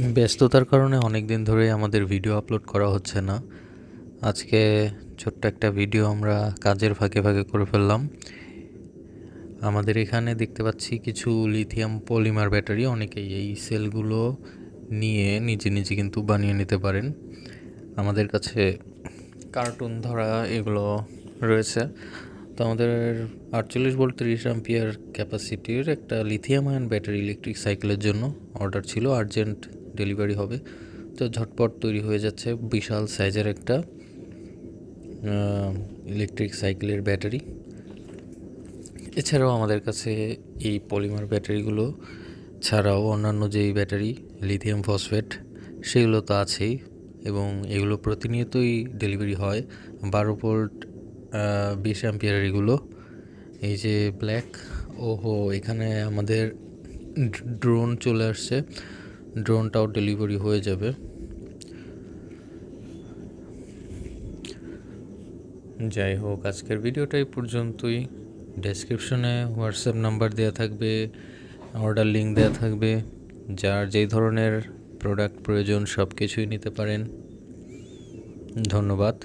ব্যস্ততার কারণে অনেক দিন ধরেই আমাদের ভিডিও আপলোড করা হচ্ছে না। আজকে ছোট্ট একটা ভিডিও আমরা কাজের ফাঁকে ফাঁকে করে ফেললাম। আমাদের এখানে দেখতে পাচ্ছি কিছু লিথিয়াম পলিমার ব্যাটারি অনেকেই এই সেলগুলো নিয়ে নিজে নিজে কিন্তু বানিয়ে নিতে পারেন। আমাদের কাছে কার্টুন ধরা এগুলো রয়েছে। তো আমাদের আটচল্লিশ ভোল্ট তিরিশ অ্যাম্পিয়ার ক্যাপাসিটির একটা লিথিয়াম আয়ন ব্যাটারি ইলেকট্রিক সাইকেলের জন্য অর্ডার ছিল আর্জেন্ট ডেলিভারি হবে। তো ঝটপট তৈরি হয়ে যাচ্ছে বিশাল সাইজের একটা ইলেকট্রিক সাইকেলের ব্যাটারি এছাড়াও আমাদের কাছে এই পলিমার ব্যাটারিগুলো ছাড়াও অন্যান্য যেই ব্যাটারি লিথিয়াম ফসফেট সেগুলো তো আছেই এবং এগুলো প্রতিনিয়তই ডেলিভারি হয়। বারো ভোল্ট বিশ অ্যাম্পিয়ারের এগুলো। এই যে ব্ল্যাক ওহো, এখানে আমাদের ড্রোন চলে আসছে। ড্রোনটাও ডেলিভারি হয়ে যাবে। যাই হোক, আজকের ভিডিওটা এই পর্যন্তই। ডেসক্রিপশনে হোয়াটসঅ্যাপ নাম্বার দেওয়া থাকবে, অর্ডার লিঙ্ক দেওয়া থাকবে। যার যেই ধরনের প্রোডাক্ট প্রয়োজন সব কিছুই নিতে পারেন। ধন্যবাদ।